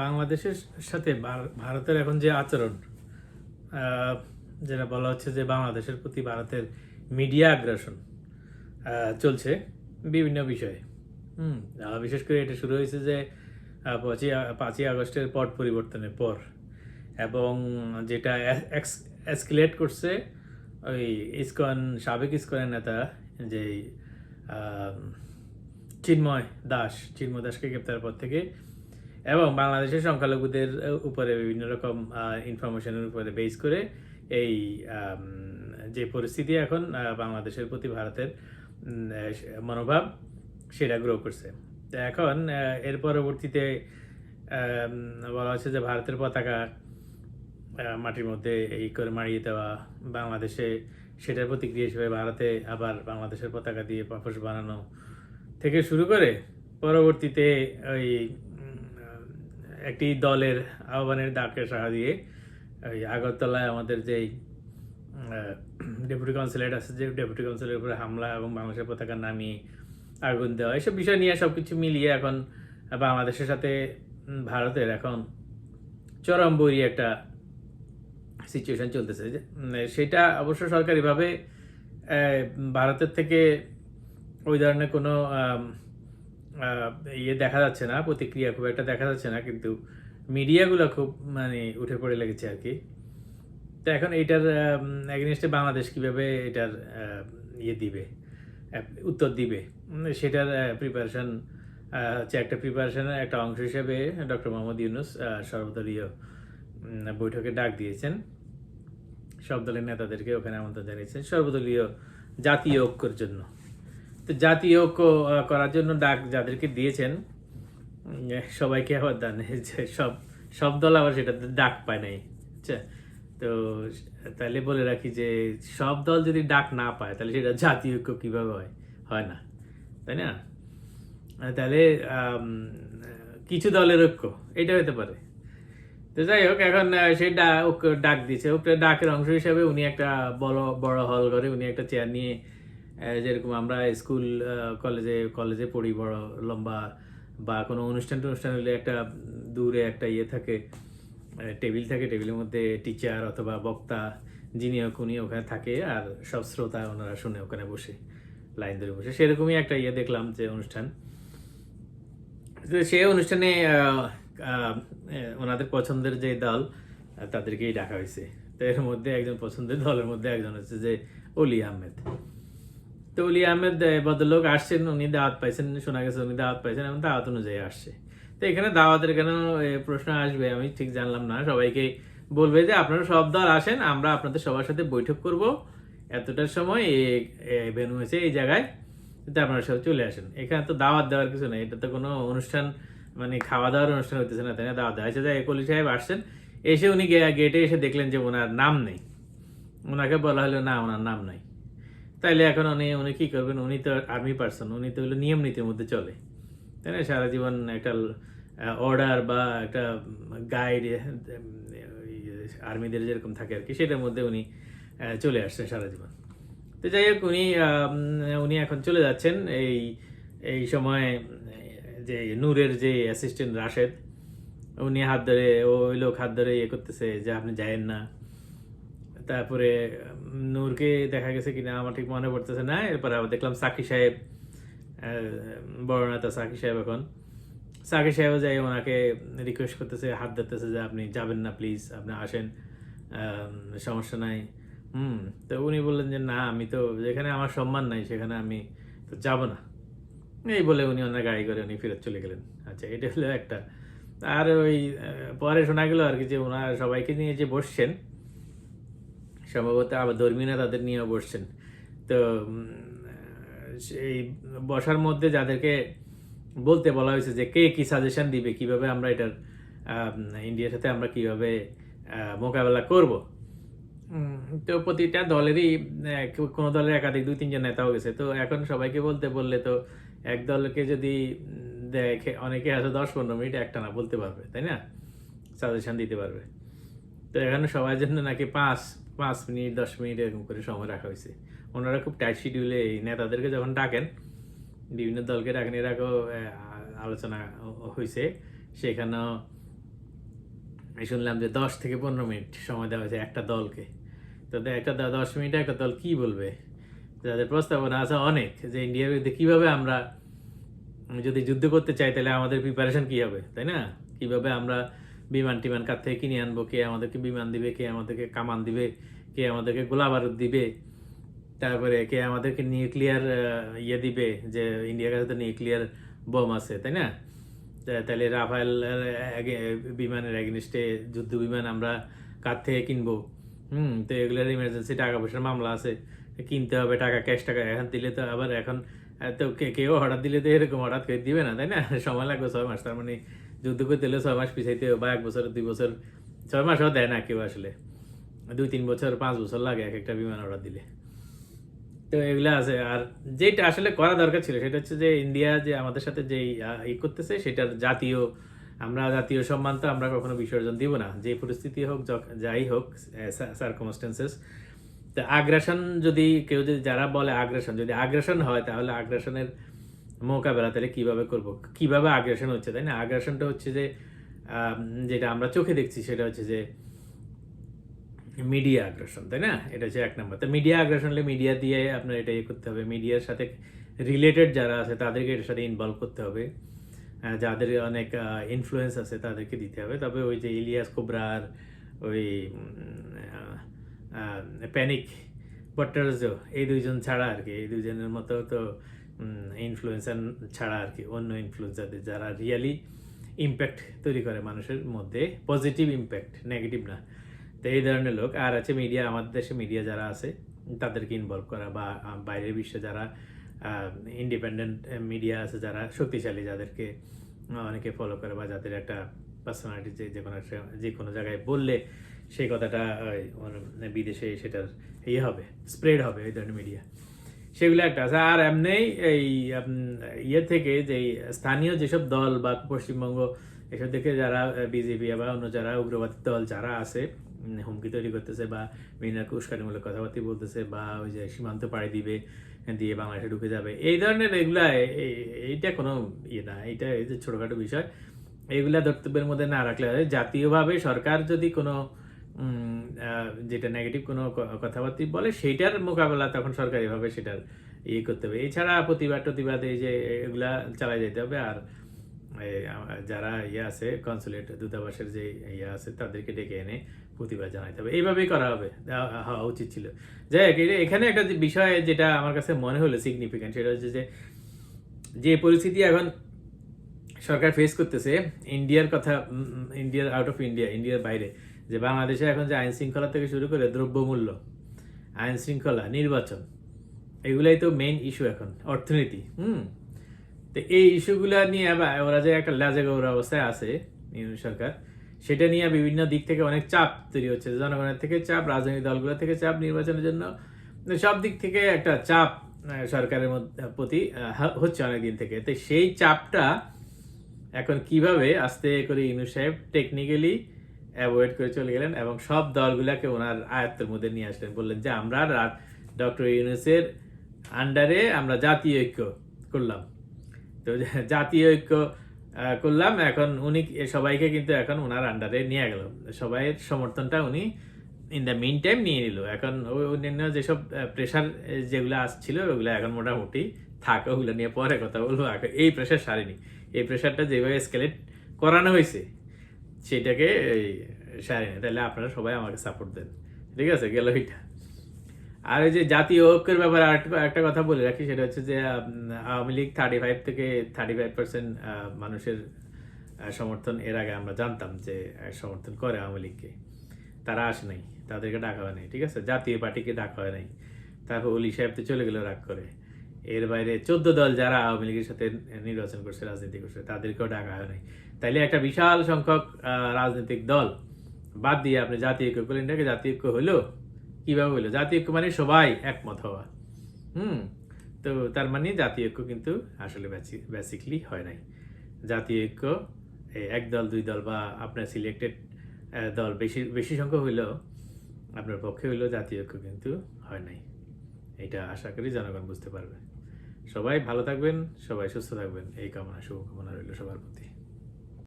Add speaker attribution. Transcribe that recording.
Speaker 1: বাংলাদেশের সাথে ভারতের এখন যে আচরণ যেটা বলা হচ্ছে যে বাংলাদেশের প্রতি ভারতের মিডিয়া আগ্রাসন চলছে বিভিন্ন বিষয়ে। হুম বিশেষ করে এটা শুরু হয়েছে যে পাঁচই পাঁচই আগস্টের পট পরিবর্তনের পর এবং যেটা এসকেলেট করছে ওই ইসকন সাবেক ইসকনের নেতা যে চিন্ময় দাস, চিন্ময় দাসকে গ্রেপ্তারের পর থেকে এবং বাংলাদেশের সংখ্যালঘুদের উপরে বিভিন্ন রকম ইনফরমেশনের উপরে বেস করে এই যে পরিস্থিতি এখন বাংলাদেশের প্রতি ভারতের মনোভাব, সেটা গ্রো করছে। এখন এর পরবর্তীতে বলা হচ্ছে যে ভারতের পতাকা মাটির মধ্যে এই করে মারিয়ে দেওয়া, বাংলাদেশে সেটার প্রতিক্রিয়া হিসেবে ভারতে আবার বাংলাদেশের পতাকা দিয়ে পাপস বানানো থেকে শুরু করে পরবর্তীতে ওই একটি দলের আহ্বানের ডাকে সাড়া দিয়ে ওই আগরতলায় আমাদের যেই ডেপুটি কাউন্সিলেট আছে, যে ডেপুটি কাউন্সিলের উপরে হামলা এবং বাংলাদেশের পতাকা নামিয়ে আগুন দেওয়া, এসব বিষয় নিয়ে সব কিছু মিলিয়ে এখন বাংলাদেশের সাথে ভারতের এখন চরম বই একটা সিচুয়েশন চলতেছে। সেটা অবশ্য সরকারিভাবে ভারতের থেকে ওই ধরনের কোনো ইয়ে দেখা যাচ্ছে না, প্রতিক্রিয়া খুব একটা দেখা যাচ্ছে না, কিন্তু মিডিয়াগুলো খুব মানে উঠে পড়ে লেগেছে আর কি। তো এখন এইটার এগেনস্টে বাংলাদেশ কীভাবে এটার ইয়ে দিবে উত্তর দিবে? সেটার প্রিপারেশন হচ্ছে একটা প্রিপারেশনের একটা অংশ হিসেবে ডক্টর মোহাম্মদ ইউনুস সর্বদলীয় বৈঠকে ডাক দিয়েছেন। সব দলের নেতাদেরকে ওখানে আমন্ত্রণ জানিয়েছেন, সর্বদলীয় জাতীয় ঐক্যর জন্য। তো জাতীয় ঐক্য করার জন্য ডাক যাদেরকে দিয়েছেন সবাইকে আবার দেন। সব সব দল আবার সেটাতে ডাক পায় নাই। আচ্ছা তো তাহলে বলে রাখি যে সব দল যদি ডাক না পায়, তাহলে সেটা জাতীয় ঐক্য কীভাবে হয়? হয় না। তাই না? তাহলে কিছু দলের ঐক্য, এটা হতে পারে। তো যাই হোক, এখন সেই ডা- ওকে ডাক দিয়েছে। ডাকের অংশ হিসাবে উনি একটা বড় বড় হল ঘরে উনি একটা চেয়ার নিয়ে যেরকম আমরা স্কুল কলেজে কলেজে পড়ি বড়, লম্বা, বা কোনো অনুষ্ঠান টনুষ্ঠান হলে একটা দূরে একটা ইয়ে থাকে টেবিল থাকে, টেবিলের মধ্যে টিচার অথবা বক্তা, যিনি উনি ওখানে থাকে আর সব শ্রোতা ওনারা শুনে ওখানে বসে, লাইন ধরে বসে। সেরকমই একটা ইয়ে দেখলাম যে অনুষ্ঠান। সেই অনুষ্ঠানে ওনাদের পছন্দের যে দল, তাদেরকেই ডাকা হয়েছে। তো এর মধ্যে একজন পছন্দের দলের মধ্যে একজন হচ্ছে যে অলি আহমেদ। তো অলি আহমেদ আহ, ভদ্রলোক আসছেন উনি দাওয়াত পাইছেন শোনা গেছে উনি দাওয়াত পাইছেন এবং দাওয়াত অনুযায়ী আসছে তো এখানে দাওয়াতের কেন প্রশ্ন আসবে আমি ঠিক জানলাম না। সবাইকে বলবে যে আপনারা সব দল আসেন আমরা আপনাদের সবার সাথে বৈঠক করব। এতটার সময় ভেনু হয়েছে এই জায়গায় যাতে আপনারা সব চলে আসেন। এখানে তো দাওয়াত দেওয়ার কিছু নেই এটা তো কোনো অনুষ্ঠান মানে খাওয়া দাওয়ার অনুষ্ঠান হইতেছে না তাই না? দাওয়াত দেওয়া হয়েছে যে কলি সাহেব আসছেন। এসে উনি গেটে এসে দেখলেন যে ওনার নাম নেই। ওনাকে বলা হলো না ওনার নাম নাই। তাইলে এখন উনি উনি কী করবেন? উনি তো আর্মি পার্সন উনি তো নিয়ম নীতির মধ্যে চলে। তাই না? সারা জীবন একটা অর্ডার বা একটা গাইড আর্মিদের যেরকম থাকে আর কি, সেটার মধ্যে উনি চলে আসছেন সারা জীবন। তো যাই হোক, উনি উনি এখন চলে যাচ্ছেন এই এই সময়, যে নূরের যে অ্যাসিস্ট্যান্ট রাশেদ, উনি হাত ধরে, ওই লোক হাত ধরে ইয়ে করতেছে যে আপনি যায়েন না। তারপরে নূরকে দেখা গেছে কিনা আমার ঠিক মনে পড়তেছে না। এরপরে আবার দেখলাম সাকি সাহেব বড় নেতা সাকি সাহেব এখন। সাকি সাহেব যাই ওনাকে রিকোয়েস্ট করতেছে, হাত ধরতেছে যে আপনি যাবেন না প্লিজ আপনি আসেন। সমস্যা নাই। হুম, তো উনি বললেন যে না, আমি তো যেখানে আমার সম্মান নাই, সেখানে আমি তো যাব না। এই বলে উনি ওনার গাড়ি করে উনি ফেরত চলে গেলেন। আচ্ছা এটা হলো একটা। আর ওই পরে শোনা গেল আর কি যে ওনার সবাইকে নিয়ে যে বসছেন সম্ভবত আবার ধর্মীরা তাদের নিয়েও বসছেন। তো সেই বসার মধ্যে যাদেরকে বলতে বলা হয়েছে যে কে কি সাজেশন দিবে, কীভাবে আমরা এটার ইন্ডিয়ার সাথে আমরা কীভাবে মোকাবেলা করব। তো প্রতিটা দলেরই কোনো দলের একাধিক দুই তিনজন নেতাও গেছে। তো এখন সবাইকে বলতে বললে তো এক দলকে যদি দেখে, অনেকে আছে দশ পনেরো মিনিট একটানা বলতে পারবে, তাই না? সাজেশন দিতে পারবে। তো এখানে সবার জন্য নাকি পাঁচ পাঁচ মিনিট, দশ মিনিট এরকম করে সময় রাখা হয়েছে। ওনারা খুব টাইট শিডিউলে এই নেতাদেরকে যখন ডাকেন, বিভিন্ন দলকে ডাকেন, এর আলোচনা হয়েছে। সেখানেও আমি শুনলাম যে দশ থেকে পনেরো মিনিট সময় দেওয়া হয়েছে একটা দলকে। তো একটা দশ মিনিটে একটা দল কি বলবে? যাদের প্রস্তাবনা আছে অনেক যে ইন্ডিয়ার বিরুদ্ধে কীভাবে আমরা, যদি যুদ্ধ করতে চাই তাহলে আমাদের প্রিপারেশন কী হবে, তাই না? কীভাবে আমরা বিমান টিমান কার থেকে কিনে আনব, কে আমাদেরকে বিমান দিবে, কে আমাদেরকে কামান দিবে, কে আমাদেরকে গোলা বারুদ দিবে, তারপরে কে আমাদেরকে নিউক্লিয়ার ইয়ে দিবে, যে ইন্ডিয়ার কাছে তো নিউক্লিয়ার বোম আছে, তাই না? তাহলে রাফায়েল বিমানের এগেনিস্টে যুদ্ধ বিমান আমরা কার থেকে কিনবো? হুম, তো এগুলোর ইমার্জেন্সি টাকা পয়সার মামলা আছে। কিনতে হবে টাকা ক্যাশ টাকা, এখন দিলে তো আবার এখন তো কেউ হঠাৎ দিলে তো এরকম হঠাৎ করে দিবে না, তাই না? সময় লাগবে ছয় মাস, তার মানে যুদ্ধ করতে হলে ছয় মাস পিছাইতে বা এক বছর, দুই বছর, ছয় মাসও দেয় না কেউ আসলে। দুই, তিন বছর, পাঁচ বছর লাগে এক একটা বিমান অর্ডার দিলে। তো এগুলো আছে, আর যেটা আসলে করা দরকার ছিল সেটা হচ্ছে যে ইন্ডিয়া যে আমাদের সাথে যে ই করতেছে সেটার জাতীয়, আমরা জাতীয় সম্মান তো আমরা কখনো বিসর্জন দিব না। যে পরিস্থিতি হোক যাই হোক সার্কমস্টেন্সেস তো আগ্রাসন যদি, কেউ যদি, যারা বলে আগ্রাসন, যদি আগ্রাসন হয় তাহলে আগ্রাসনের মোকাবেলা তাহলে কীভাবে করব? কীভাবে আগ্রাসন হচ্ছে, তাই না? আগ্রাসনটা হচ্ছে যে যেটা আমরা চোখে দেখছি সেটা হচ্ছে যে মিডিয়া আগ্রাসন তাই না? এটা হচ্ছে এক নম্বর। তো মিডিয়া আগ্রাসন হলে মিডিয়া দিয়ে আপনার এটা ইয়ে করতে হবে। মিডিয়ার সাথে রিলেটেড যারা আছে, তাদেরকে এটার সাথে ইনভলভ করতে হবে। যাদের অনেক ইনফ্লুয়েন্স আছে, তাদেরকে দিতে হবে। তবে ওই যে ইলিয়াস কোবরার, ওই প্যানিক ভট্টাচার্য এই দুইজন ছাড়া আর কি। এই দুইজনের মতো তো ইনফ্লুয়েন্সার ছাড়া আর কি, অন্য ইনফ্লুয়েন্সারদের যারা রিয়েলি ইম্প্যাক্ট তৈরি করে মানুষের মধ্যে পজিটিভ ইম্প্যাক্ট নেগেটিভ না। তো এই ধরনের লোক, আর আছে মিডিয়া আমাদের দেশে মিডিয়া যারা আছে, তাদেরকে ইনভলভ করা বা বাইরের বিশ্বে যারা ইন্ডিপেন্ডেন্ট মিডিয়া আছে যারা শক্তিশালী, যাদেরকে অনেকে ফলো করে বা যাদের একটা পার্সোনালিটি যে যে কোনো একটা, যে কোনো জায়গায় বললে সেই কথাটা বিদেশে সেটার ইয়ে হবে স্প্রেড হবে এই ধরনের মিডিয়া সেগুলো একটা আছে আর এমনি এই ইয়ে থেকে যে স্থানীয় যেসব দল বা পশ্চিমবঙ্গ এসব থেকে যারা বিজেপি বা অন্য যারা উগ্রবাদী দল যারা আছে হুমকি তৈরি করতেছে বা বিভিন্ন উস্কানিমূলক কথাবার্তা বলতেছে বা ওই যে সীমান্ত পাড়ি দিবে, দিয়ে বাংলাদেশে ঢুকে যাবে, এই ধরনের এগুলা এইটা কোনো ইয়ে না এটা এই যে ছোটখাটো বিষয় এইগুলা ধর্তব্যের মধ্যে না রাখলে। জাতীয়ভাবে সরকার যদি কোনো যেটা নেগেটিভ কোনো কথাবার্তা বলে, সেইটার মোকাবেলা তখন সরকারিভাবে সেটার ইয়ে করতে হবে। এছাড়া প্রতিবাদ টতিবাদ এই যে এগুলা চালাই যেতে হবে। আর যারা ইয়ে আছে কনসুলেট দূতাবাসের যে ইয়ে আছে, তাদেরকে ডেকে এনে প্রতিবাদ জানাইতে হবে। এইভাবেই করা হবে। হওয়া উচিত ছিল। যাই হোক এখানে একটা বিষয় যেটা আমার কাছে মনে হলো সিগনিফিক্যান্ট সেটা হচ্ছে যে যে পরিস্থিতি এখন সরকার ফেস করতেছে, ইন্ডিয়ার কথা ইন্ডিয়ার আউট অফ ইন্ডিয়া ইন্ডিয়ার বাইরে যে বাংলাদেশে এখন যে আইন শৃঙ্খলা থেকে শুরু করে দ্রব্যমূল্য, আইন শৃঙ্খলা, নির্বাচন, এগুলাই তো মেইন ইস্যু এখন, অর্থনীতি, হুম? তো এই ইস্যুগুলা নিয়ে আবার ওরা যে একটা লাজে গৌর অবস্থায় আছে ইউনিয়ন সরকার, সেটা নিয়ে বিভিন্ন দিক থেকে অনেক চাপ তৈরি হচ্ছে, জনগণের থেকে চাপ, রাজনৈতিক দলগুলো থেকে চাপ নির্বাচনের জন্য। সব দিক থেকে একটা চাপ সরকারের মধ্যে, প্রতি হচ্ছে অনেক দিন থেকে। তো সেই চাপটা এখন কীভাবে আস্তে করে ইনু সাহেব টেকনিক্যালি অ্যাভয়েড করে চলে গেলেন এবং সব দলগুলোকে ওনার আয়ত্তের মধ্যে নিয়ে আসলেন। বললেন যে, আমরা ডক্টর ইউনুসের আন্ডারে আমরা জাতীয় ঐক্য করলাম। তো জাতীয় ঐক্য করলাম। এখন উনি সবাইকে কিন্তু এখন ওনার আন্ডারে নিয়ে গেল। সবাইয়ের সমর্থনটা উনি ইন দ্য মিন টাইম নিয়ে নিল। এখন ওই অন্যান্য যেসব প্রেশার যেগুলো আসছিল, ওগুলো এখন মোটামুটি থাক, ওগুলো নিয়ে পরে কথা বলব। এই প্রেশার সারেনি। এই প্রেশারটা যেভাবে স্কেলেট করানো হয়েছে সেটাকে এই সারেনি তাহলে আপনারা সবাই আমাকে সাপোর্ট দেন। ঠিক আছে? গেল এটা। আর ওই যে জাতীয় ঐক্যের ব্যাপারে একটা কথা বলে রাখি, সেটা হচ্ছে যে আওয়ামী লীগ থার্টি ফাইভ থেকে থার্টি ফাইভ পার্সেন্ট মানুষের সমর্থন এর আগে আমরা জানতাম যে সমর্থন করে আওয়ামী লীগকে। তারা আসে নাই, তাদেরকে ডাকা হয় নাই, ঠিক আছে? জাতীয় পার্টিকে ডাকা হয় নাই। তারপর অলি সাহেব তো চলে গেল রাগ করে। এর বাইরে চোদ্দ দল যারা আওয়ামী লীগের সাথে নির্বাচন করছে, রাজনীতি করছে, তাদেরকেও ডাকা হয় নাই। তাইলে একটা বিশাল সংখ্যক রাজনৈতিক দল বাদ দিয়ে আপনি জাতীয় ঐক্য করলেন। এটাকে জাতীয় ঐক্য হলো কীভাবে হলো? জাতীয় ঐক্য মানে সবাই একমত হওয়া। হুম? তো তার মানে জাতীয় ঐক্য কিন্তু আসলে বেসিকলি হয় নাই। জাতীয় ঐক্য এক দল, দুই দল বা আপনার সিলেক্টেড দল বেশি বেশি সংখ্যক হইলেও আপনার পক্ষে হইলেও জাতীয় ঐক্য কিন্তু হয় নাই। এটা আশা করি জনগণ বুঝতে পারবে। সবাই ভালো থাকবেন, সবাই সুস্থ থাকবেন। এই কামনা, শুভকামনা রইল সবার প্রতি।